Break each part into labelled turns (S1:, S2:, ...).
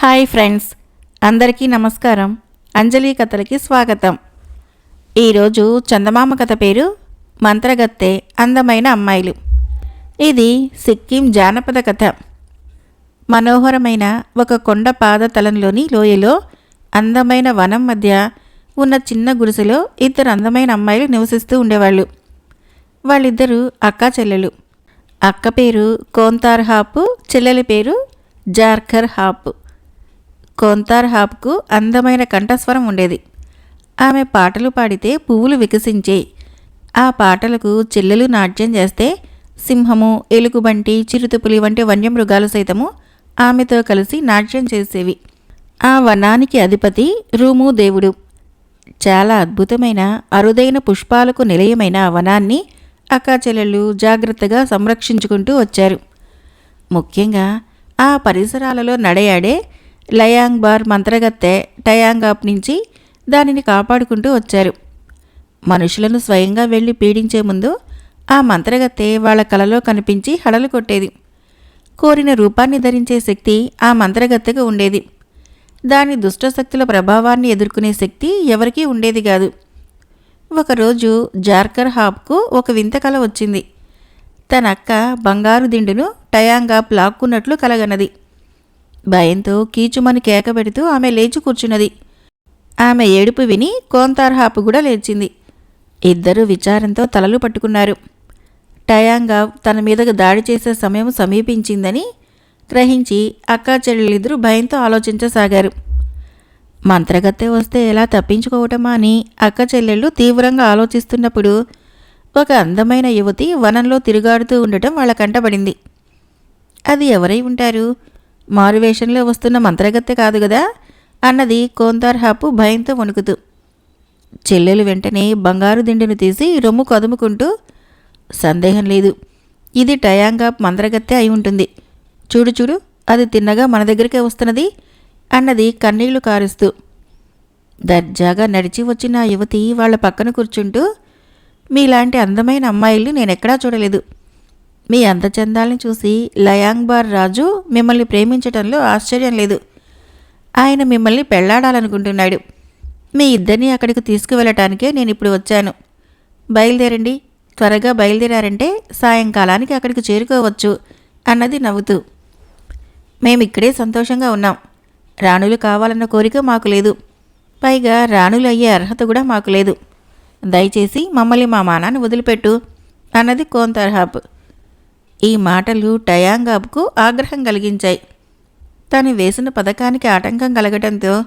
S1: Hi friends అందరికీ నమస్కారం. అంజలి కథలకి స్వాగతం. ఈరోజు చందమామ కథ పేరు మంత్రగత్తె అందమైన అమ్మాయిలు. ఇది సిక్కిం జానపద కథ. మనోహరమైన ఒక కొండ పాదతలంలోని లోయలో అందమైన వనం మధ్య ఉన్న చిన్న గుడిసెలో ఇద్దరు అందమైన అమ్మాయిలు నివసిస్తూ ఉండేవాళ్ళు. వాళ్ళిద్దరూ అక్కా చెల్లెలు. అక్క పేరు కోంతార్ హాపు చెల్లెలి పేరు జార్ఖర్ హాపు. కోంతార్ హాబ్కు అందమైన కంఠస్వరం ఉండేది. ఆమె పాటలు పాడితే పువ్వులు వికసించే. ఆ పాటలకు చెల్లెలు నాట్యం చేస్తే సింహము ఎలుగుబంటి చిరుతపులి వంటి వన్యమృగాలు సైతము ఆమెతో కలిసి నాట్యం చేసేవి. ఆ వనానికి అధిపతి రూము దేవుడు. చాలా అద్భుతమైన అరుదైన పుష్పాలకు నిలయమైన ఆ వనాన్ని అక్కాచెల్లెళ్ళు జాగ్రత్తగా సంరక్షించుకుంటూ వచ్చారు. ముఖ్యంగా ఆ పరిసరాలలో నడయాడే లయాంగ్ బార్ మంత్రగత్తె టయాంగాప్ నుంచి దానిని కాపాడుకుంటూ వచ్చారు. మనుషులను స్వయంగా వెళ్ళి పీడించే ముందు ఆ మంత్రగత్తె వాళ్ళ కలలో కనిపించి హడలు కొట్టేది. కోరిన రూపాన్ని ధరించే శక్తి ఆ మంత్రగత్తెకు ఉండేది. దాని దుష్టశక్తుల ప్రభావాన్ని ఎదుర్కొనే శక్తి ఎవరికీ ఉండేది కాదు. ఒకరోజు జార్కర్ హాబ్కు ఒక వింత కల వచ్చింది. తన అక్క బంగారు దిండును టయాంగాప్ లాక్కున్నట్లు కలగనది. భయంతో కీచుమని కేక పెడుతూ ఆమె లేచి కూర్చున్నది. ఆమె ఏడుపు విని కోంతార్హాపు కూడా లేచింది. ఇద్దరూ విచారంతో తలలు పట్టుకున్నారు. టయాంగా తన మీదకు దాడి చేసే సమయం సమీపించిందని గ్రహించి అక్కా చెల్లెలిద్దరూ భయంతో ఆలోచించసాగారు. మంత్రగత్తె వస్తే ఎలా తప్పించుకోవటమా అని అక్క చెల్లెళ్ళు తీవ్రంగా ఆలోచిస్తున్నప్పుడు ఒక అందమైన యువతి వనంలో తిరుగాడుతూ ఉండటం వాళ్ళ కంటపడింది అది ఎవరై ఉంటారు? మారువేషంలో వస్తున్న మంత్రగత్తె కాదు కదా అన్నది కోంతార్ హాపు భయంతో వణుకుతూ. చెల్లెలు వెంటనే బంగారు దిండును తీసి రొమ్ము కదుముకుంటూ సందేహం లేదు. ఇది టయాంగా మంత్రగత్తె అయి ఉంటుంది. చూడు చూడు అది తిన్నగా మన దగ్గరికే వస్తున్నది అన్నది కన్నీళ్ళు కారుస్తూ. దర్జాగా నడిచి వచ్చిన యువతి వాళ్ళ పక్కన కూర్చుంటూ మీలాంటి అందమైన అమ్మాయిలు నేనెక్కడా చూడలేదు. మీ అందచందాల్ని చూసి లయాంగ్బార్ రాజు మిమ్మల్ని ప్రేమించటంలో ఆశ్చర్యం లేదు. ఆయన మిమ్మల్ని పెళ్ళాడాలనుకుంటున్నాడు. మీ ఇద్దరిని అక్కడికి తీసుకువెళ్ళటానికే నేను ఇప్పుడు వచ్చాను. బయలుదేరండి. త్వరగా బయలుదేరారంటే సాయంకాలానికి అక్కడికి చేరుకోవచ్చు అన్నది నవ్వుతూ. మేమిక్కడే సంతోషంగా ఉన్నాం. రాణులు కావాలన్న కోరిక మాకు లేదు. పైగా రాణులు అయ్యే అర్హత కూడా మాకు లేదు. దయచేసి మమ్మల్ని మా మానాన్ని వదిలిపెట్టు అన్నది కోంతర్హాబ్ ఈ మాటలు టయాంగాబ్కు ఆగ్రహం కలిగించాయి. తను వేసిన పథకానికి ఆటంకం కలగటంతో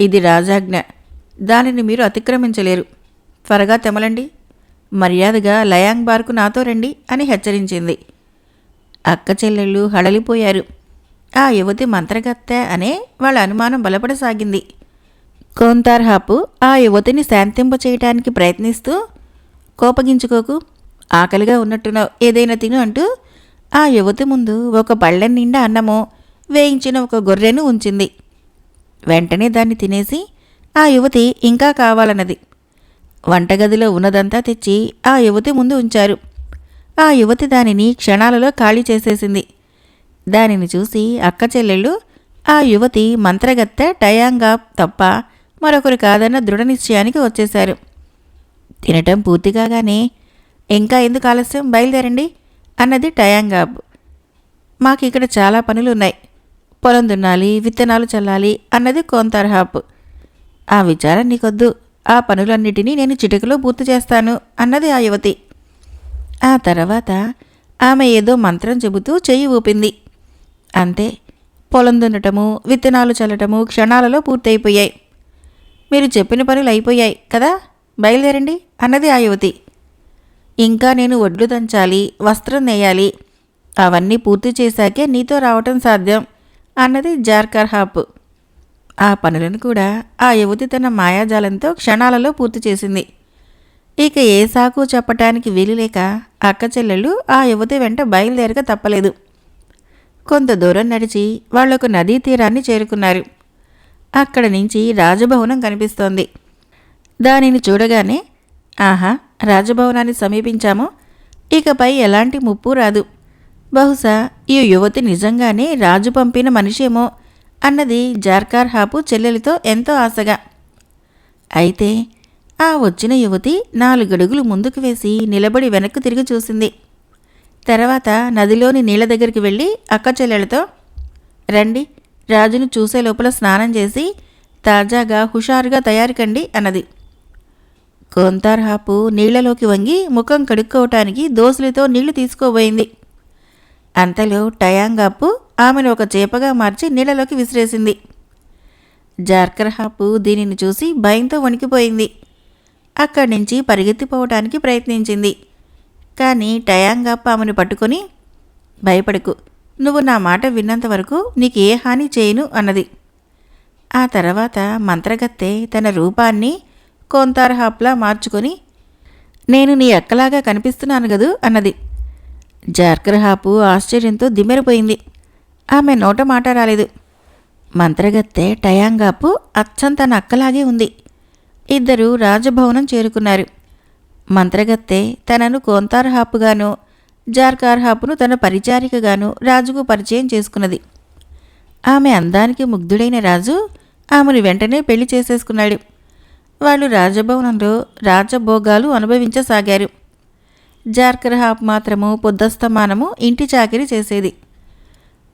S1: ఇది రాజాజ్ఞ. దానిని మీరు అతిక్రమించలేరు. త్వరగా తెమలండి. మర్యాదగా లయాంగ్ బార్కు నాతో రండి అని హెచ్చరించింది. అక్క చెల్లెళ్ళు హడలిపోయారు. ఆ యువతి మంత్రగత్తె అనే వాళ్ళ అనుమానం బలపడసాగింది. కోంతార్హాపు ఆ యువతిని శాంతింప చేయటానికి ప్రయత్నిస్తూ కోపగించుకోకు ఆకలిగా ఉన్నట్టున్నావు ఏదైనా తిను అంటూ ఆ యువతి ముందు ఒక పళ్ళెం నిండా అన్నము వేయించిన ఒక గొర్రెను ఉంచింది. వెంటనే దాన్ని తినేసి ఆ యువతి ఇంకా కావాలన్నది. వంటగదిలో ఉన్నదంతా తెచ్చి ఆ యువతి ముందు ఉంచారు. ఆ యువతి దానిని క్షణాలలో ఖాళీ చేసేసింది. దానిని చూసి అక్క చెల్లెళ్ళు ఆ యువతి మంత్రగత్తె టయాంగా తప్ప మరొకరు కాదన్న దృఢ నిశ్చయానికి వచ్చేశారు. తినటం పూర్తి కాగానే ఇంకా ఎందుకు ఆలస్యం? బయలుదేరండి అన్నది టయాంగాబ్. మాకు ఇక్కడ చాలా పనులు ఉన్నాయి పొలం దున్నాలి విత్తనాలు చల్లాలి అన్నది కోంతర్హాబ్. ఆ విచారం నీకొద్దు. ఆ పనులన్నిటినీ నేను చిటికలో పూర్తి చేస్తాను అన్నది ఆ యువతి. ఆ తర్వాత ఆమె ఏదో మంత్రం చెబుతూ చెయ్యి ఊపింది. అంతే. పొలం దున్నటము విత్తనాలు చల్లటము క్షణాలలో పూర్తయిపోయాయి. మీరు చెప్పిన పనులు అయిపోయాయి కదా? బయలుదేరండి అన్నది ఆ యువతి. ఇంకా నేను ఒడ్లు దంచాలి వస్త్రం నేయాలి అవన్నీ పూర్తి చేశాకే నీతో రావటం సాధ్యం అన్నది జార్కర్ హాప్. ఆ పనులను కూడా ఆ యువతి తన మాయాజాలంతో క్షణాలలో పూర్తి చేసింది. ఇక ఏ సాకు చెప్పటానికి వీలులేక అక్క చెల్లెళ్ళు ఆ యువతి వెంట బయలుదేరక తప్పలేదు. కొంత దూరం నడిచి వాళ్ళొక నదీ తీరాన్ని చేరుకున్నారు. అక్కడ నుంచి రాజభవనం కనిపిస్తోంది. దానిని చూడగానే ఆహా రాజభవనాన్ని సమీపించాము? ఇకపై ఎలాంటి ముప్పు రాదు. బహుశా ఈ యువతి నిజంగానే రాజు పంపిన మనిషేమో అన్నది జార్కార్ హాపు చెల్లెలితో ఎంతో ఆశగా. అయితే ఆ వచ్చిన యువతి నాలుగడుగులు ముందుకు వేసి నిలబడి వెనక్కు తిరిగి చూసింది. తర్వాత నదిలోని నీళ్ళ దగ్గరికి వెళ్ళి అక్క చెల్లెలతో రండి రాజును చూసే లోపల స్నానం చేసి తాజాగా హుషారుగా తయారుకండి అన్నది. కోంతార్ హాపు నీళ్ళలోకి వంగి ముఖం కడుక్కోవటానికి దోసులతో నీళ్ళు తీసుకోబోయింది. అంతలో టయాంగాపు ఆమెను ఒక చేపగా మార్చి నీళ్ళలోకి విసిరేసింది. జార్కర్ హాపు దీనిని చూసి భయంతో వణికిపోయింది. అక్కడి నుంచి పరిగెత్తిపోవటానికి ప్రయత్నించింది. కానీ టయాంగాప్ ఆమెను పట్టుకొని భయపడకు నువ్వు నా మాట విన్నంత వరకు నీకు ఏ హాని చేయను అన్నది. ఆ తర్వాత మంత్రగత్తె తన రూపాన్ని కోంతార్హాప్లా మార్చుకొని నేను నీ అక్కలాగా కనిపిస్తున్నాను గదు అన్నది. జార్కర్హాపు ఆశ్చర్యంతో దిమ్మెరిపోయింది. ఆమె నోట మాట రాలేదు. మంత్రగత్తె టయాంగాపు అచ్చం తన అక్కలాగే ఉంది. ఇద్దరు రాజభవనం చేరుకున్నారు. మంత్రగత్తె తనను కోంతార్హాపుగాను జార్కార్హాపును తన పరిచారికగాను రాజుకు పరిచయం చేసుకున్నది. ఆమె అందానికి ముగ్ధుడైన రాజు ఆమెను వెంటనే పెళ్ళి చేసేసుకున్నాడు. వాళ్ళు రాజభవనంలో రాజభోగాలు అనుభవించసాగారు. జార్కర్ హాప్ మాత్రము పొద్దస్తమానము ఇంటి చాకిరి చేసేది.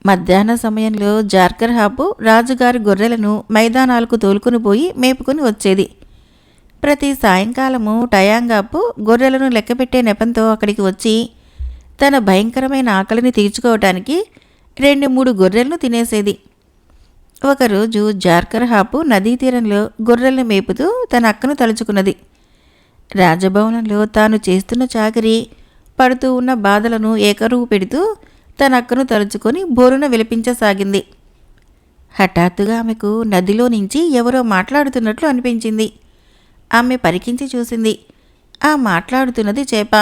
S1: మధ్యాహ్న సమయంలో జార్కర్హాపు రాజుగారి గొర్రెలను మైదానాలకు తోలుకుని పోయి మేపుకుని వచ్చేది. ప్రతి సాయంకాలము టయాంగాపు గొర్రెలను లెక్కపెట్టే నెపంతో అక్కడికి వచ్చి తన భయంకరమైన ఆకలిని తీర్చుకోవటానికి రెండు మూడు గొర్రెలను తినేసేది. ఒకరోజు జార్కర్ హాపు నదీ తీరంలో గొర్రెలను మేపుతూ తన అక్కను తలుచుకున్నది. రాజభవనంలో తాను చేస్తున్న చాకరీ పడుతూ ఉన్న బాధలను ఏకరువు పెడుతూ తన అక్కను తలుచుకొని బోరున విలపించసాగింది. హఠాత్తుగా ఆమెకు నదిలో నుంచి ఎవరో మాట్లాడుతున్నట్లు అనిపించింది. ఆమె పరికించి చూసింది. ఆ మాట్లాడుతున్నది చేప.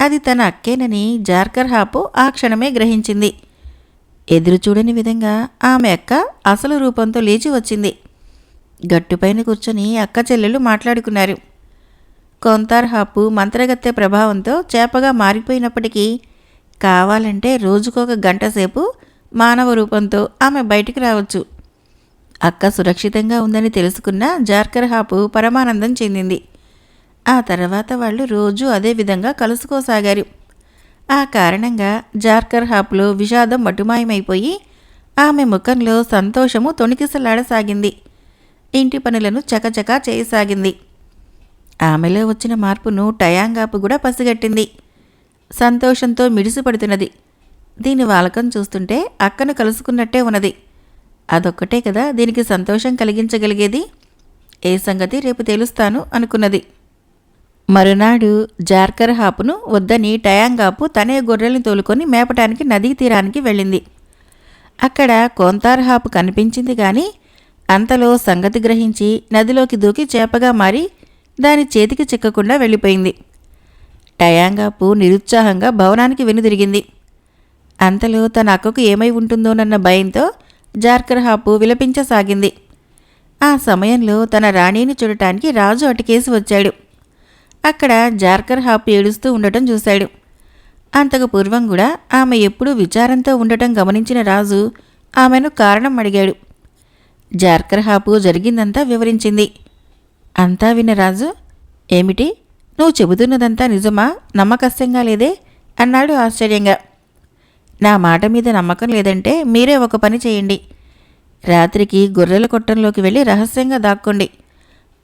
S1: అది తన అక్కేనని జార్కర్ హాపు ఆ క్షణమే గ్రహించింది. ఎదురుచూడని విధంగా ఆమె అక్క అసలు రూపంతో లేచి వచ్చింది. గట్టుపైన కూర్చొని అక్క చెల్లెలు మాట్లాడుకున్నారు. కొంతార్ హాపు మంత్రగత్తె ప్రభావంతో చేపగా మారిపోయినప్పటికీ కావాలంటే రోజుకొక గంట సేపు మానవ రూపంతో ఆమె బయటికి రావచ్చు. అక్క సురక్షితంగా ఉందని తెలుసుకున్న జార్కర్ హాపు పరమానందం చెందింది. ఆ తర్వాత వాళ్ళు రోజు అదే విధంగా కలుసుకోసాగారు. ఆ కారణంగా జార్కర్ హాప్లో విషాదం మటుమాయమైపోయి ఆమె ముఖంలో సంతోషము తొణికిసలాడసాగింది. ఇంటి పనులను చకచకా చేయసాగింది. ఆమెలో వచ్చిన మార్పును టయాంగాపు కూడా పసిగట్టింది. సంతోషంతో మిడిసిపడుతున్నది. దీని వాలకం చూస్తుంటే అక్కను కలుసుకున్నట్టే ఉన్నది. అదొక్కటే కదా దీనికి సంతోషం కలిగించగలిగేది? ఏ సంగతి రేపు తెలుస్తాను అనుకున్నది. మరునాడు జార్కర్ హాపును వద్దని టయాంగాపు తనే గొర్రెల్ని తోలుకొని మేపటానికి నదీ తీరానికి వెళ్ళింది. అక్కడ కోంతార్ హాపు కనిపించింది కానీ అంతలో సంగతి గ్రహించి నదిలోకి దూకి చేపగా మారి దాని చేతికి చిక్కకుండా వెళ్ళిపోయింది. టయాంగాపు నిరుత్సాహంగా భవనానికి వెనుదిరిగింది. అంతలో తన అక్కకు ఏమై ఉంటుందోనన్న భయంతో జార్కర్ హాపు విలపించసాగింది. ఆ సమయంలో తన రాణిని చూడటానికి రాజు అటుకేసి వచ్చాడు. అక్కడ జార్కర్ హాప్ ఏడుస్తూ ఉండటం చూశాడు. అంతకు పూర్వం కూడా ఆమె ఎప్పుడూ విచారంతో ఉండటం గమనించిన రాజు ఆమెను కారణం అడిగాడు. జార్కర్ హాపు జరిగిందంతా వివరించింది. అంతా విన్న రాజు ఏమిటి? నువ్వు చెబుతున్నదంతా నిజమా? నమ్మకస్యంగా లేదే? అన్నాడు ఆశ్చర్యంగా. నా మాట మీద నమ్మకం లేదంటే మీరే ఒక పని చేయండి. రాత్రికి గొర్రెల కొట్టంలోకి వెళ్ళి రహస్యంగా దాక్కోండి.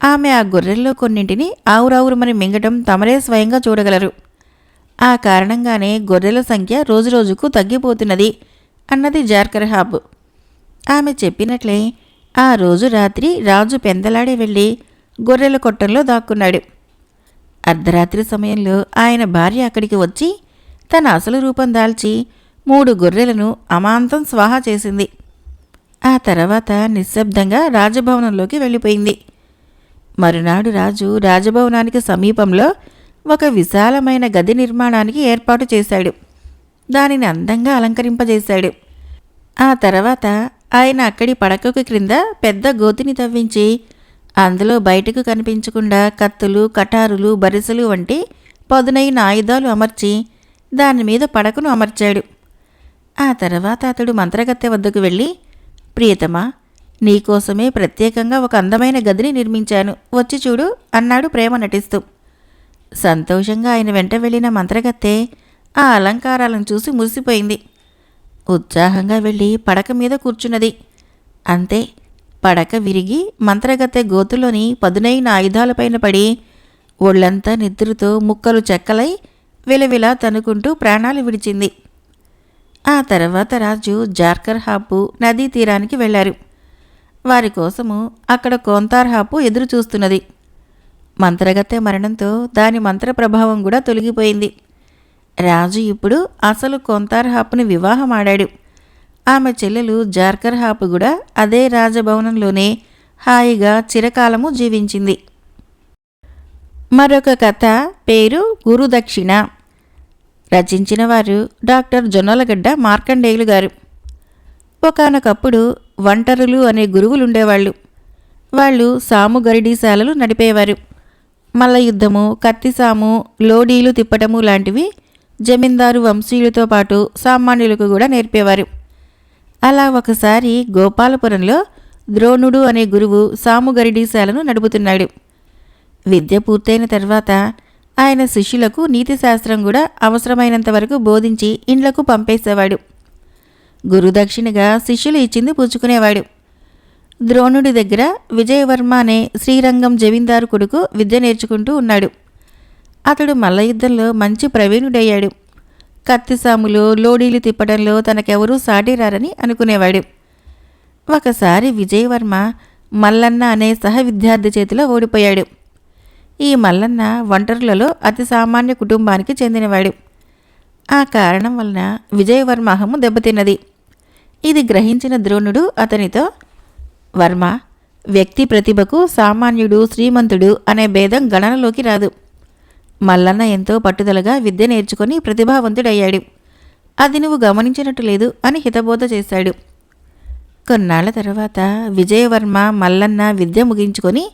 S1: ఆమె ఆ గొర్రెల్లో కొన్నింటిని ఆవురావురుమని మింగటం తమరే స్వయంగా చూడగలరు. ఆ కారణంగానే గొర్రెల సంఖ్య రోజురోజుకు తగ్గిపోతున్నది అన్నది జార్కర్ హాబ్. ఆమె చెప్పినట్లే ఆ రోజు రాత్రి రాజు పెందలాడే వెళ్ళి గొర్రెల కొట్టంలో దాక్కున్నాడు. అర్ధరాత్రి సమయంలో ఆయన భార్య అక్కడికి వచ్చి తన అసలు రూపం దాల్చి మూడు గొర్రెలను అమాంతం స్వాహా చేసింది. ఆ తర్వాత నిశ్శబ్దంగా రాజభవనంలోకి వెళ్ళిపోయింది. మరునాడు రాజు రాజభవనానికి సమీపంలో ఒక విశాలమైన గది నిర్మాణానికి ఏర్పాటు చేశాడు. దానిని అందంగా అలంకరింపజేశాడు. ఆ తర్వాత ఆయన అక్కడి పడకకు క్రింద పెద్ద గోతిని తవ్వించి అందులో బయటకు కనిపించకుండా కత్తులు కటారులు బరిసెలు వంటి పదునైన ఆయుధాలు అమర్చి దాని మీద పడకను అమర్చాడు. ఆ తర్వాత అతడు మంత్రగత్తె వద్దకు వెళ్ళి ప్రియతమా నీకోసమే ప్రత్యేకంగా ఒక అందమైన గదిని నిర్మించాను. వచ్చి చూడు అన్నాడు ప్రేమ నటిస్తూ. సంతోషంగా ఆయన వెంట వెళ్ళిన మంత్రగత్తె ఆ అలంకారాలను చూసి మురిసిపోయింది. ఉత్సాహంగా వెళ్ళి పడక మీద కూర్చున్నది. అంతే పడక విరిగి మంత్రగత్తె గోతులోని పదునైన ఆయుధాలపైన పడి ఒళ్ళంతా నిద్రతో ముక్కలు చెక్కలై విలవిలా తనుకుంటూ ప్రాణాలు విడిచింది. ఆ తర్వాత రాజు జార్కర్ హాపు నదీ తీరానికి వెళ్ళారు. వారి కోసము అక్కడ కోంతార్హాపు ఎదురు చూస్తున్నది. మంత్రగత్తె మరణంతో దాని మంత్ర ప్రభావం కూడా తొలగిపోయింది. రాజు ఇప్పుడు అసలు కొంతార్హాపుని వివాహమాడాడు. వివాహం ఆడాడు ఆమె చెల్లెలు జార్కర్ హాపు కూడా అదే రాజభవనంలోనే హాయిగా చిరకాలము జీవించింది. మరొక కథ పేరు గురుదక్షిణ. రచించిన వారు డాక్టర్ జొన్నలగడ్డ మార్కండేయులు గారు. ఒకానొకప్పుడు వంటరులు అనే గురువులుండేవాళ్ళు. వాళ్ళు సాము గరిడీశాలలు నడిపేవారు. మల్ల యుద్ధము కత్తిసాము లోడీలు తిప్పటము లాంటివి జమీందారు వంశీయులతో పాటు సామాన్యులకు కూడా నేర్పేవారు. అలా ఒకసారి గోపాలపురంలో ద్రోణుడు అనే గురువు సాముగరిడీశాలను నడుపుతున్నాడు. విద్య పూర్తయిన తర్వాత ఆయన శిష్యులకు నీతిశాస్త్రం కూడా అవసరమైనంత వరకు బోధించి ఇండ్లకు పంపేసేవాడు. గురుదక్షిణగా శిష్యులు ఇచ్చింది పుచ్చుకునేవాడు ద్రోణుడి దగ్గర విజయవర్మ అనే శ్రీరంగం జమీందారు కొడుకు విద్య నేర్చుకుంటూ ఉన్నాడు. అతడు మల్లయుద్ధంలో మంచి ప్రవీణుడయ్యాడు. కత్తిసాములు లోడీలు తిప్పడంలో తనకెవరూ సాటిరారని అనుకునేవాడు. ఒకసారి విజయవర్మ మల్లన్న అనే సహ విద్యార్థి చేతిలో ఓడిపోయాడు. ఈ మల్లన్న ఒంటరులలో అతి సామాన్య కుటుంబానికి చెందినవాడు. ఆ కారణం వలన విజయవర్మ అహము దెబ్బతిన్నది. ఇది గ్రహించిన ద్రోణుడు అతనితో వర్మ వ్యక్తి ప్రతిభకు సామాన్యుడు శ్రీమంతుడు అనే భేదం గణనలోకి రాదు. మల్లన్న ఎంతో పట్టుదలగా విద్య నేర్చుకొని ప్రతిభావంతుడయ్యాడు. అది నువ్వు గమనించినట్టు లేదు అని హితబోధ చేశాడు. కొన్నాళ్ళ తర్వాత విజయవర్మ మల్లన్న విద్య ముగించుకొని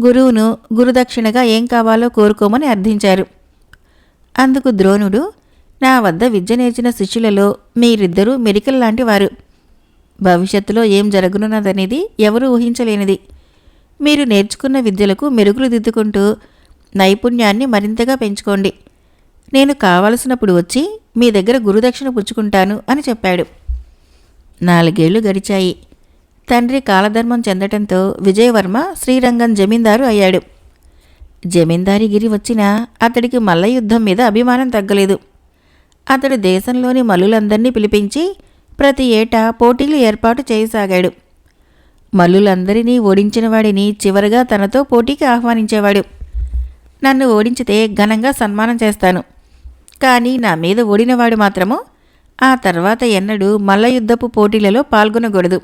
S1: గురువును గురుదక్షిణగా ఏం కావాలో కోరుకోమని అర్థించారు. అందుకు ద్రోణుడు నా వద్ద విద్య నేర్చిన శిష్యులలో మీరిద్దరూ మెరికల్ లాంటి వారు. భవిష్యత్తులో ఏం జరగనున్నదనేది ఎవరూ ఊహించలేనిది. మీరు నేర్చుకున్న విద్యలకు మెరుగులు దిద్దుకుంటూ నైపుణ్యాన్ని మరింతగా పెంచుకోండి. నేను కావలసినప్పుడు వచ్చి మీ దగ్గర గురుదక్షిణ పుచ్చుకుంటాను అని చెప్పాడు. నాలుగేళ్ళు గడిచాయి. తండ్రి కాలధర్మం చెందటంతో విజయవర్మ శ్రీరంగం జమీందారు అయ్యాడు. జమీందారిగిరి వచ్చినా అతడికి మల్ల యుద్ధం మీద అభిమానం తగ్గలేదు. అతడు దేశంలోని మల్లులందరినీ పిలిపించి ప్రతి ఏటా పోటీలు ఏర్పాటు చేయసాగాడు. మల్లులందరినీ ఓడించిన వాడిని చివరగా తనతో పోటీకి ఆహ్వానించేవాడు. నన్ను ఓడించితే ఘనంగా సన్మానం చేస్తాను. కానీ నా మీద ఓడినవాడు మాత్రము ఆ తర్వాత ఎన్నడూ మల్లయుద్ధపు పోటీలలో పాల్గొనకూడదు.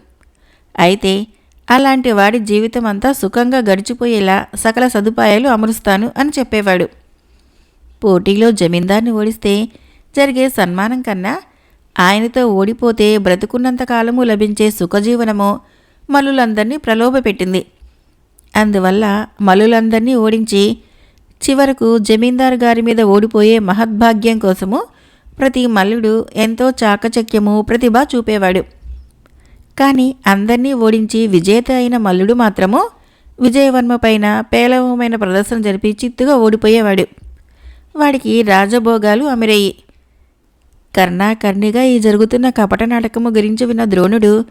S1: అయితే అలాంటి వాడి జీవితం అంతా సుఖంగా గడిచిపోయేలా సకల సదుపాయాలు అమరుస్తాను అని చెప్పేవాడు. పోటీలో జమీందార్ని ఓడిస్తే జరిగే సన్మానం కన్నా ఆయనతో ఓడిపోతే బ్రతుకున్నంతకాలము లభించే సుఖజీవనము మలులందరినీ ప్రలోభపెట్టింది. అందువల్ల మలులందరినీ ఓడించి చివరకు జమీందారు గారి మీద ఓడిపోయే మహద్భాగ్యం కోసము ప్రతి మల్లుడు ఎంతో చాకచక్యము ప్రతిభ చూపేవాడు. కానీ అందరినీ ఓడించి విజేత అయిన మల్లుడు మాత్రము విజయవర్మ పైన పేలవమైన ప్రదర్శన జరిపి చిత్తుగా ఓడిపోయేవాడు. వాడికి రాజభోగాలు అమిరయ్యి. కర్ణాకర్ణిగా ఈ జరుగుతున్న కపట నాటకము గురించి విన్న ద్రోణుడు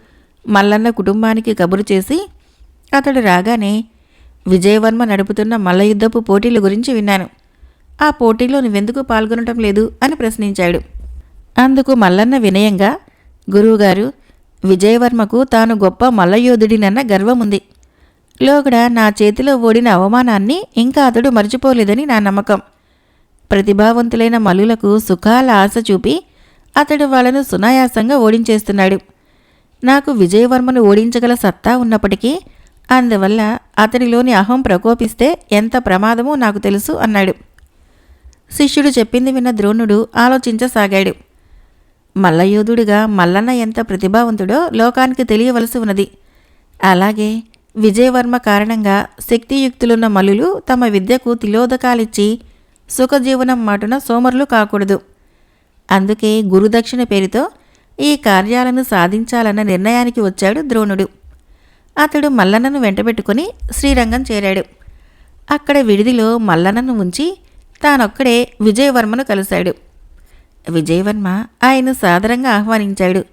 S1: మల్లన్న కుటుంబానికి కబురు చేసి అతడు రాగానే విజయవర్మ నడుపుతున్న మల్లయుద్ధపు పోటీల గురించి విన్నాను. ఆ పోటీలో నువ్వెందుకు పాల్గొనటం లేదు? అని ప్రశ్నించాడు. అందుకు మల్లన్న వినయంగా గురువుగారు విజయవర్మకు తాను గొప్ప మల్లయోధుడినన్న గర్వముంది. లోగడ నా చేతిలో ఓడిన అవమానాన్ని ఇంకా అతడు మర్చిపోలేదని నా నమ్మకం. ప్రతిభావంతులైన మల్లులకు సుఖాల ఆశ చూపి అతడు వాళ్ళను సునాయాసంగా ఓడించేస్తున్నాడు. నాకు విజయవర్మను ఓడించగల సత్తా ఉన్నప్పటికీ అందువల్ల అతనిలోని అహం ప్రకోపిస్తే ఎంత ప్రమాదమో నాకు తెలుసు అన్నాడు. శిష్యుడు చెప్పింది విన్న ద్రోణుడు ఆలోచించసాగాడు. మల్లయోధుడిగా మల్లన్న ఎంత ప్రతిభావంతుడో లోకానికి తెలియవలసి ఉన్నది. అలాగే విజయవర్మ కారణంగా శక్తియుక్తులున్న మల్లులు తమ విద్యకు తిలోదకాలిచ్చి సుఖజీవనం మాటున సోమరులు కాకూడదు. అందుకే గురుదక్షిణ పేరుతో ఈ కార్యాలను సాధించాలన్న నిర్ణయానికి వచ్చాడు ద్రోణుడు. అతడు మల్లన్నను వెంటబెట్టుకుని శ్రీరంగం చేరాడు. అక్కడ విడిదిలో మల్లన్నను ఉంచి తానొక్కడే విజయవర్మను కలిశాడు. విజయవర్మ ఆయన సాదరంగా ఆహ్వానించాడు.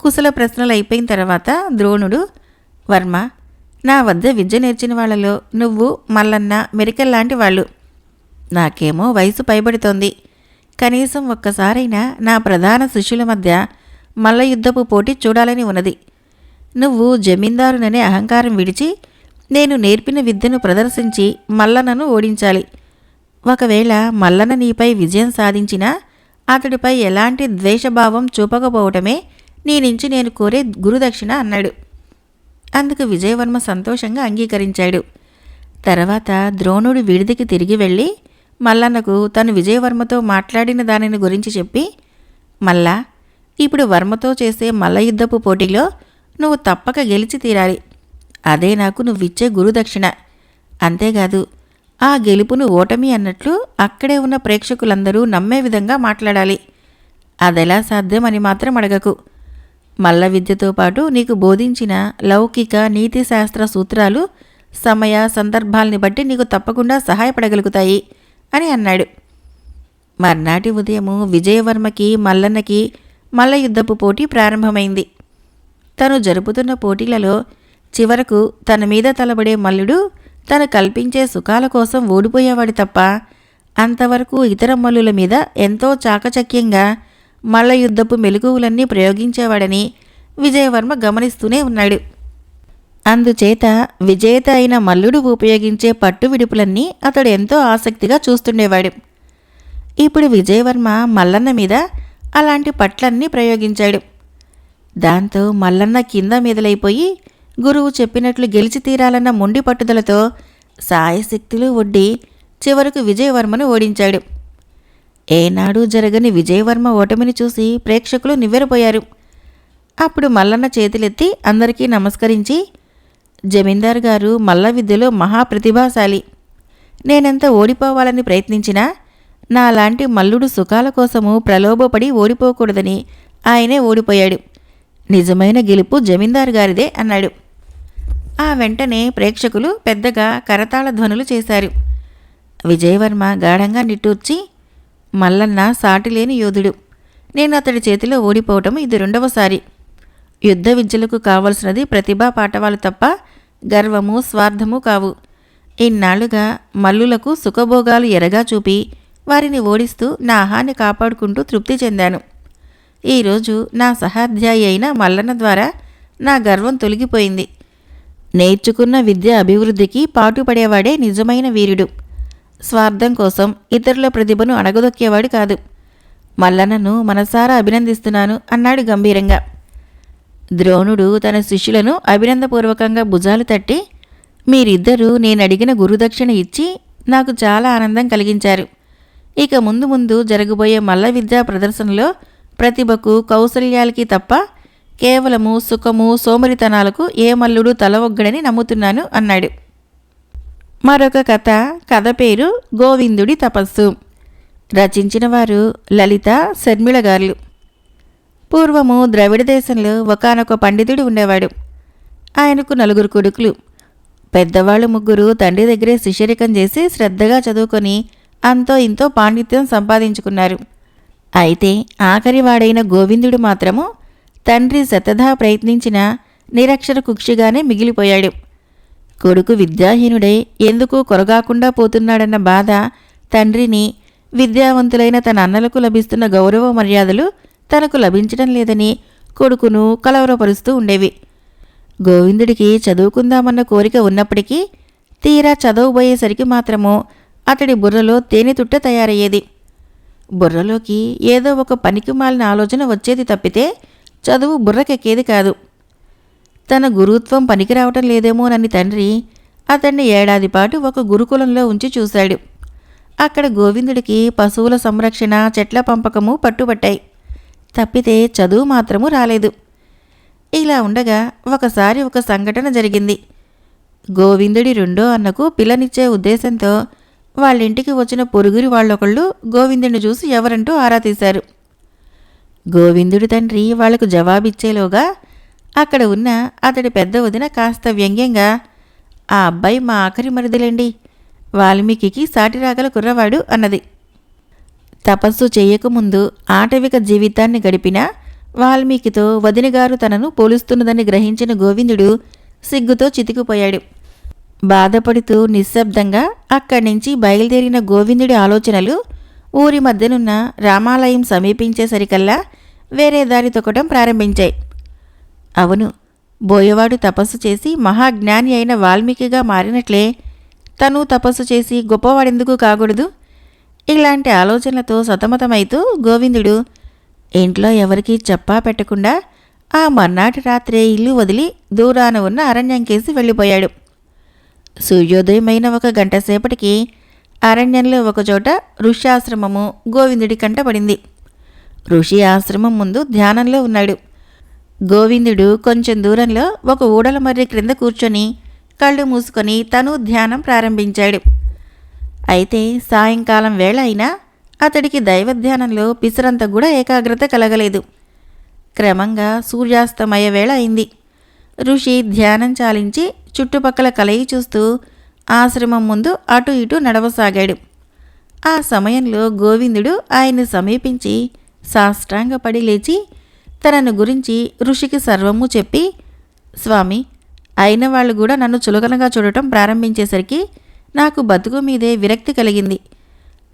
S1: కుశల ప్రశ్నలు అయిపోయిన తర్వాత ద్రోణుడు వర్మ నా వద్ద విద్య నేర్చిన వాళ్ళలో నువ్వు మల్లన్న మెరికల్ లాంటి వాళ్ళు. నాకేమో వయసు పైబడుతోంది. కనీసం ఒక్కసారైనా నా ప్రధాన శిష్యుల మధ్య మల్ల యుద్ధపు పోటీ చూడాలని ఉన్నది. నువ్వు జమీందారుననే అహంకారం విడిచి నేను నేర్పిన విద్యను ప్రదర్శించి మల్లనను ఓడించాలి. ఒకవేళ మల్లన నీపై విజయం సాధించినా అతడిపై ఎలాంటి ద్వేషభావం చూపకపోవటమే నీ నుంచి నేను కోరే గురుదక్షిణ అన్నాడు. అందుకు విజయవర్మ సంతోషంగా అంగీకరించాడు. తర్వాత ద్రోణుడు విడిదికి తిరిగి వెళ్ళి మల్లన్నకు తను విజయవర్మతో మాట్లాడిన దానిని గురించి చెప్పి మల్లా ఇప్పుడు వర్మతో చేసే మల్ల యుద్ధపు పోటీలో నువ్వు తప్పక గెలిచి తీరాలి. అదే నాకు నువ్విచ్చే గురుదక్షిణ. అంతేకాదు ఆ గెలుపును ఓటమి అన్నట్లు అక్కడే ఉన్న ప్రేక్షకులందరూ నమ్మే విధంగా మాట్లాడాలి. అదెలా సాధ్యమని మాత్రం అడగకు. మల్ల విద్యతో పాటు నీకు బోధించిన లౌకిక నీతిశాస్త్ర సూత్రాలు సమయ సందర్భాల్ని బట్టి నీకు తప్పకుండా సహాయపడగలుగుతాయి. అని అన్నాడు. మర్నాటి ఉదయము విజయవర్మకి మల్లన్నకి మల్ల యుద్ధపు పోటీ ప్రారంభమైంది. తను జరుపుతున్న పోటీలలో చివరకు తన మీద తలబడే మల్లుడు తను కల్పించే సుఖాల కోసం ఓడిపోయేవాడు తప్ప అంతవరకు ఇతర మల్లుల మీద ఎంతో చాకచక్యంగా మల్ల యుద్ధపు మెలకువలన్నీ ప్రయోగించేవాడని విజయవర్మ గమనిస్తూనే ఉన్నాడు. అందుచేత విజేత అయిన మల్లుడు ఉపయోగించే పట్టు విడుపులన్నీ అతడు ఎంతో ఆసక్తిగా చూస్తుండేవాడు. ఇప్పుడు విజయవర్మ మల్లన్న మీద అలాంటి పట్లన్నీ ప్రయోగించాడు. దాంతో మల్లన్న కింద మీదలైపోయి గురువు చెప్పినట్లు గెలిచి తీరాలన్న మొండి పట్టుదలతో సాయశక్తులు ఒడ్డి చివరకు విజయవర్మను ఓడించాడు. ఏనాడు జరగని విజయవర్మ ఓటమిని చూసి ప్రేక్షకులు నివ్వెరపోయారు. అప్పుడు మల్లన్న చేతులెత్తి అందరికీ నమస్కరించి జమీందార్ గారు మల్ల విద్యలో మహాప్రతిభాశాలి. నేనెంత ఓడిపోవాలని ప్రయత్నించినా నాలాంటి మల్లుడు సుఖాల కోసము ప్రలోభపడి ఓడిపోకూడదని ఆయనే ఓడిపోయాడు. నిజమైన గెలుపు జమీందార్ గారిదే అన్నాడు. ఆ వెంటనే ప్రేక్షకులు పెద్దగా కరతాళ ధ్వనులు చేశారు. విజయవర్మ గాఢంగా నిట్టూర్చి మల్లన్న సాటిలేని యోధుడు. నేను అతడి చేతిలో ఓడిపోవటం ఇది రెండవసారి. యుద్ధ విద్యలకు కావలసినది ప్రతిభా పాఠవాలు తప్ప గర్వము స్వార్థము కావు. ఇన్నాళ్ళుగా మల్లులకు సుఖభోగాలు ఎరగా చూపి వారిని ఓడిస్తూ నా ఆహాన్ని కాపాడుకుంటూ తృప్తి చెందాను. ఈరోజు నా సహాధ్యాయి అయిన మల్లన్న ద్వారా నా గర్వం తొలగిపోయింది. నేర్చుకున్న విద్య అభివృద్ధికి పాటుపడేవాడే నిజమైన వీరుడు. స్వార్థం కోసం ఇతరుల ప్రతిభను అణగదొక్కేవాడు కాదు. మల్లన్నను మనసారా అభినందిస్తున్నాను అన్నాడు గంభీరంగా. ద్రోణుడు తన శిష్యులను అభినందపూర్వకంగా భుజాలు తట్టి మీరిద్దరూ నేనడిగిన గురుదక్షిణ ఇచ్చి నాకు చాలా ఆనందం కలిగించారు. ఇక ముందు ముందు జరగబోయే మల్ల విద్యా ప్రదర్శనలో ప్రతిభకు కౌశల్యాలకి తప్ప కేవలము సుఖము సోమరితనాలకు ఏ మల్లుడు తల ఒగ్గడని నమ్ముతున్నాను అన్నాడు. మరొక కథ కథ పేరు గోవిందుడి తపస్సు. రచించిన వారు లలిత శర్మిళ గారు పూర్వము ద్రవిడ దేశంలో ఒకనొక పండితుడు ఉండేవాడు. ఆయనకు నలుగురు కొడుకులు. పెద్దవాళ్ళు ముగ్గురు తండ్రి దగ్గరే శిష్యరికం చేసి శ్రద్ధగా చదువుకొని అంతో ఇంతో పాండిత్యం సంపాదించుకున్నారు. అయితే ఆఖరివాడైన గోవిందుడు మాత్రము తండ్రి శతధా ప్రయత్నించిన నిరక్షర కుక్షిగానే మిగిలిపోయాడు. కొడుకు విద్యాహీనుడై ఎందుకు కొరగాకుండా పోతున్నాడన్న బాధ తండ్రిని విద్యావంతులైన తన అన్నలకు లభిస్తున్న గౌరవ మర్యాదలు తనకు లభించడం లేదని కొడుకును కలవరపరుస్తూ ఉండేవి. గోవిందుడికి చదువుకుందామన్న కోరిక ఉన్నప్పటికీ తీరా చదవబోయేసరికి మాత్రము అతడి బుర్రలో తేనె తుట్ట తయారయ్యేది. బుర్రలోకి ఏదో ఒక పనికి మాలిన ఆలోచన వచ్చేది తప్పితే చదువు బుర్రకెక్కేది కాదు. తన గురుత్వం పనికిరావటం లేదేమోనని తండ్రి అతన్ని ఏడాది పాటు ఒక గురుకులంలో ఉంచి చూశాడు. అక్కడ గోవిందుడికి పశువుల సంరక్షణ చెట్ల పంపకము పట్టుబట్టాయి. తప్పితే చదువు మాత్రము రాలేదు. ఇలా ఉండగా ఒకసారి ఒక సంఘటన జరిగింది. గోవిందుడి రెండో అన్నకు పిల్లనిచ్చే ఉద్దేశంతో వాళ్ళింటికి వచ్చిన పొరుగురి వాళ్ళొకళ్ళు గోవిందుడిని చూసి ఎవరంటూ ఆరా తీశారు. గోవిందుడి తండ్రి వాళ్ళకు జవాబిచ్చేలోగా అక్కడ ఉన్న అతడి పెద్ద వదిన కాస్త వ్యంగ్యంగా ఆ అబ్బాయి మా ఆఖరి మరిదిలేండి. వాల్మీకి సాటిరాగల కుర్రవాడు అన్నది. తపస్సు చేయకముందు ఆటవిక జీవితాన్ని గడిపిన వాల్మీకితో వదినగారు తనను పోలుస్తున్నదని గ్రహించిన గోవిందుడు సిగ్గుతో చితికిపోయాడు. బాధపడుతూ నిశ్శబ్దంగా అక్కడి నుంచి బయలుదేరిన గోవిందుడి ఆలోచనలు ఊరి మధ్యనున్న రామాలయం సమీపించేసరికల్లా వేరే దారి తొక్కడం ప్రారంభించాయి. అవును బోయవాడు తపస్సు చేసి మహాజ్ఞాని అయిన వాల్మీకిగా మారినట్లే తను తపస్సు చేసి గొప్పవాడెందుకు కాకూడదు? ఇలాంటి ఆలోచనలతో సతమతమైతూ గోవిందుడు ఇంట్లో ఎవరికీ చెప్పా పెట్టకుండా ఆ మర్నాటి రాత్రే ఇల్లు వదిలి దూరాన ఉన్న అరణ్యంకేసి వెళ్ళిపోయాడు. సూర్యోదయమైన ఒక గంట సేపటికి అరణ్యంలో ఒకచోట ఋష్యాశ్రమము గోవిందుడి కంటపడింది ఋషి ఆశ్రమం ముందు ధ్యానంలో ఉన్నాడు. గోవిందుడు కొంచెం దూరంలో ఒక ఊడల మర్రి క్రింద కూర్చొని కళ్ళు మూసుకొని తను ధ్యానం ప్రారంభించాడు. అయితే సాయంకాలం వేళ అయినా అతడికి దైవధ్యానంలో పిసరంత కూడా ఏకాగ్రత కలగలేదు. క్రమంగా సూర్యాస్తమయ వేళ అయింది. ఋషి ధ్యానం చాలించి చుట్టుపక్కల కలయి చూస్తూ ఆశ్రమం ముందు అటు ఇటు నడవసాగాడు. ఆ సమయంలో గోవిందుడు ఆయన్ని సమీపించి సాష్టాంగపడి లేచి తనను గురించి ఋషికి సర్వము చెప్పి స్వామి అయిన వాళ్ళు కూడా నన్ను చులకనగా చూడటం ప్రారంభించేసరికి నాకు బతుకు మీదే విరక్తి కలిగింది.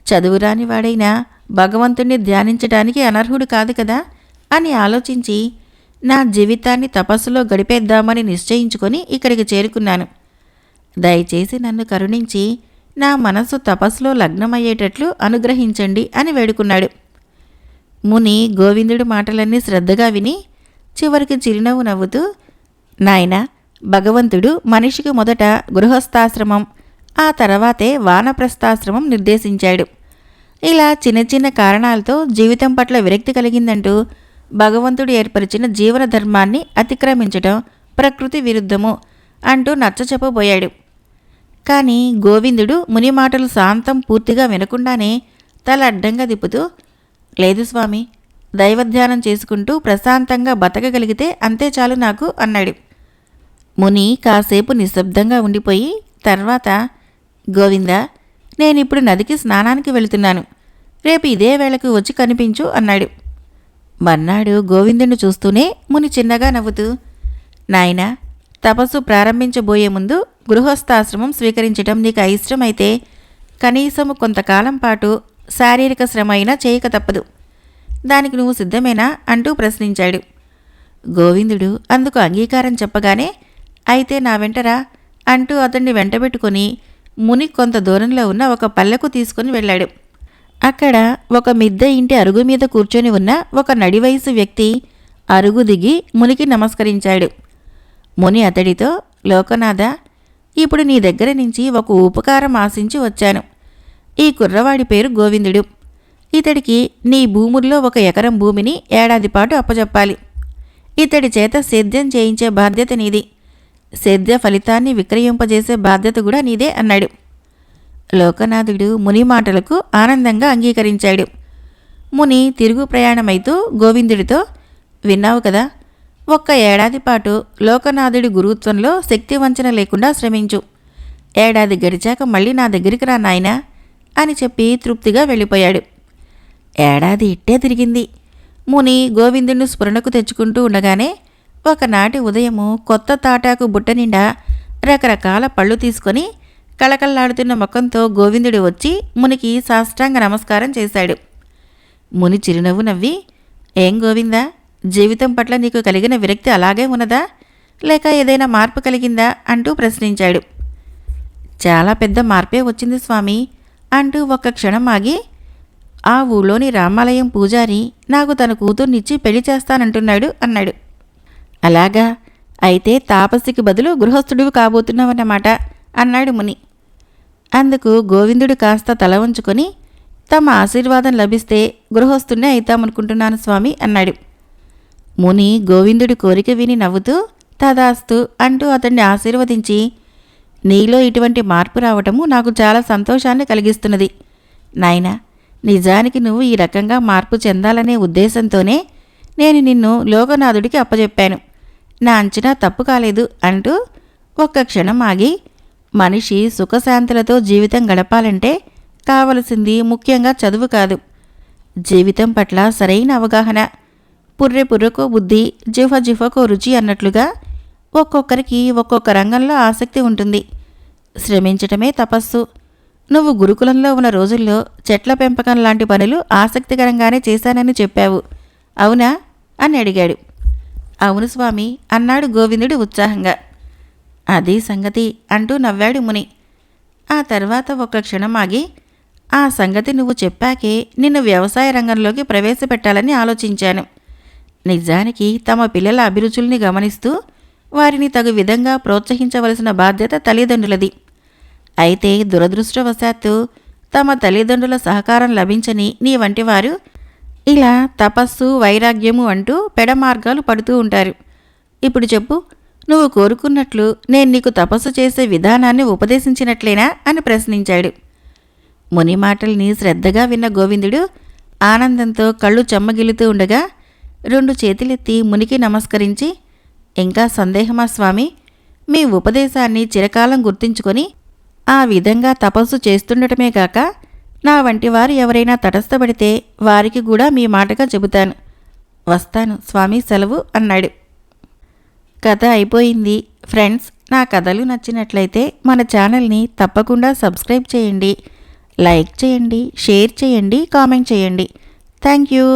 S1: చదువురాని వాడైనా భగవంతుణ్ణి ధ్యానించడానికి అనర్హుడు కాదు కదా? అని ఆలోచించి నా జీవితాన్ని తపస్సులో గడిపేద్దామని నిశ్చయించుకొని ఇక్కడికి చేరుకున్నాను. దయచేసి నన్ను కరుణించి నా మనసు తపస్సులో లగ్నమయ్యేటట్లు అనుగ్రహించండి అని వేడుకున్నాడు. ముని గోవిందుడి మాటలన్నీ శ్రద్ధగా విని చివరికి చిరునవ్వు నవ్వుతూ నాయనా భగవంతుడు మనిషికి మొదట గృహస్థాశ్రమం ఆ తర్వాతే వానప్రస్థాశ్రమం నిర్దేశించాడు. ఇలా చిన్న చిన్న కారణాలతో జీవితం పట్ల విరక్తి కలిగిందంటూ భగవంతుడు ఏర్పరిచిన జీవన ధర్మాన్ని అతిక్రమించడం ప్రకృతి విరుద్ధము అంటూ నచ్చ చెప్పబోయాడు కానీ గోవిందుడు ముని మాటలు శాంతం పూర్తిగా వినకుండానే తల అడ్డంగా తిప్పుతూ లేదు స్వామి దైవధ్యానం చేసుకుంటూ ప్రశాంతంగా బతకగలిగితే అంతే చాలు నాకు అన్నాడు. ముని కాసేపు నిశ్శబ్దంగా ఉండిపోయి తర్వాత గోవిందా నేనిప్పుడు నదికి స్నానానికి వెళుతున్నాను. రేపు ఇదే వేళకు వచ్చి కనిపించు అన్నాడు. మర్నాడు గోవిందుని చూస్తూనే ముని చిన్నగా నవ్వుతూ నాయనా తపస్సు ప్రారంభించబోయే ముందు గృహస్థాశ్రమం స్వీకరించడం నీకు అయిష్టమైతే కనీసము కొంతకాలం పాటు శారీరక శ్రమ అయినా చేయక తప్పదు. దానికి నువ్వు సిద్ధమేనా అంటూ ప్రశ్నించాడు. గోవిందుడు అందుకు అంగీకారం చెప్పగానే అయితే నా వెంటరా అంటూ అతన్ని వెంటబెట్టుకొని ముని కొంత దూరంలో ఉన్న ఒక పల్లెకు తీసుకుని వెళ్ళాడు. అక్కడ ఒక మిద్దె ఇంటి అరుగు మీద కూర్చొని ఉన్న ఒక నడివయసు వ్యక్తి అరుగు దిగి మునికి నమస్కరించాడు. ముని అతడితో లోకనాథ ఇప్పుడు నీ దగ్గర నుంచి ఒక ఉపకారం ఆశించి వచ్చాను. ఈ కుర్రవాడి పేరు గోవిందుడు. ఇతడికి నీ భూముల్లో ఒక ఎకరం భూమిని ఏడాది పాటు అప్పజెప్పాలి. ఇతడి చేత సేద్యం చేయించే బాధ్యత నీది. సేద్య ఫలితాన్ని విక్రయింపజేసే బాధ్యత కూడా నీదే అన్నాడు. లోకనాథుడు ముని మాటలకు ఆనందంగా అంగీకరించాడు. ముని తిరుగు ప్రయాణమైతూ గోవిందుడితో విన్నావు కదా ఒక్క ఏడాది పాటు లోకనాథుడి గురుత్వంలో శక్తి వంచన లేకుండా శ్రమించు. ఏడాది గడిచాక మళ్ళీ నా దగ్గరికి రా నాయనా అని చెప్పి తృప్తిగా వెళ్ళిపోయాడు. ఏడాది ఇట్టే తిరిగింది. ముని గోవిందుడిని స్ఫురణకు తెచ్చుకుంటూ ఉండగానే ఒకనాటి ఉదయము కొత్త తాటాకు బుట్ట నిండా రకరకాల పళ్ళు తీసుకొని కళకళలాడుతున్న ముఖంతో గోవిందుడు వచ్చి మునికి సాష్టాంగ నమస్కారం చేశాడు. ముని చిరునవ్వు నవ్వి ఏం గోవిందా? జీవితం పట్ల నీకు కలిగిన విరక్తి అలాగే ఉన్నదా? లేక ఏదైనా మార్పు కలిగిందా? అంటూ ప్రశ్నించాడు. చాలా పెద్ద మార్పే వచ్చింది స్వామి అంటూ ఒక్క క్షణం ఆగి ఆ ఊళ్ళోని రామాలయం పూజారి నాకు తన కూతుర్నిచ్చి పెళ్ళి చేస్తానంటున్నాడు అన్నాడు. అలాగా? అయితే తాపసికి బదులు గృహస్థుడివి కాబోతున్నావన్నమాట అన్నాడు ముని. అందుకు గోవిందుడు కాస్త తల ఉంచుకొని తమ ఆశీర్వాదం లభిస్తే గృహస్థునే అవుతామనుకుంటున్నాను స్వామి అన్నాడు. ముని గోవిందుడి కోరిక విని నవ్వుతూ తదాస్తు అంటూ అతన్ని ఆశీర్వదించి నీలో ఇటువంటి మార్పు రావటము నాకు చాలా సంతోషాన్ని కలిగిస్తున్నది. నాయనా నిజానికి నువ్వు ఈ రకంగా మార్పు చెందాలనే ఉద్దేశంతోనే నేను నిన్ను లోకనాథుడికి అప్పజెప్పాను. నా అంచనా తప్పు కాలేదు అంటూ ఒక్క క్షణం ఆగి మనిషి సుఖశాంతులతో జీవితం గడపాలంటే కావలసింది ముఖ్యంగా చదువు కాదు. జీవితం పట్ల సరైన అవగాహన పుర్రె పుర్రకో బుద్ధి జిఫ జిఫకో రుచి అన్నట్లుగా ఒక్కొక్కరికి ఒక్కొక్క రంగంలో ఆసక్తి ఉంటుంది. శ్రమించటమే తపస్సు. నువ్వు గురుకులంలో ఉన్న రోజుల్లో చెట్ల పెంపకం లాంటి పనులు ఆసక్తికరంగానే చేశానని చెప్పావు. అవునా? అని అడిగాడు. అవును స్వామి అన్నాడు గోవిందుడు ఉత్సాహంగా. అదే సంగతి అంటూ నవ్వాడు ముని. ఆ తర్వాత ఒక క్షణం ఆగి ఆ సంగతి నువ్వు చెప్పాకే నిన్ను వ్యవసాయ రంగంలోకి ప్రవేశపెట్టాలని ఆలోచించాను. నిజానికి తమ పిల్లల అభిరుచుల్ని గమనిస్తూ వారిని తగు విధంగా ప్రోత్సహించవలసిన బాధ్యత తల్లిదండ్రులది. అయితే దురదృష్టవశాత్తు తమ తల్లిదండ్రుల సహకారం లభించని నీ వంటి వారు ఇలా తపస్సు వైరాగ్యము అంటూ పెడమార్గాలు పడుతూ ఉంటారు. ఇప్పుడు చెప్పు నువ్వు కోరుకున్నట్లు నేను నీకు తపస్సు చేసే విధానాన్ని ఉపదేశించినట్లేనా అని ప్రశ్నించాడు. ముని మాటల్ని శ్రద్ధగా విన్న గోవిందుడు ఆనందంతో కళ్ళు చెమ్మగిలుతూ ఉండగా రెండు చేతులెత్తి మునికి నమస్కరించి ఇంకా సందేహమా స్వామి? మీ ఉపదేశాన్ని చిరకాలం గుర్తుంచుకొని ఆ విధంగా తపస్సు చేస్తుండటమే కాక నా వంటి వారు ఎవరైనా తటస్థపడితే వారికి కూడా మీ మాటగా చెబుతాను. వస్తాను స్వామి సెలవు అన్నాడు. కథ అయిపోయింది. ఫ్రెండ్స్ నా కథలు నచ్చినట్లయితే మన ఛానల్ని తప్పకుండా సబ్స్క్రైబ్ చేయండి. లైక్ చేయండి షేర్ చేయండి కామెంట్ చేయండి. Thank you.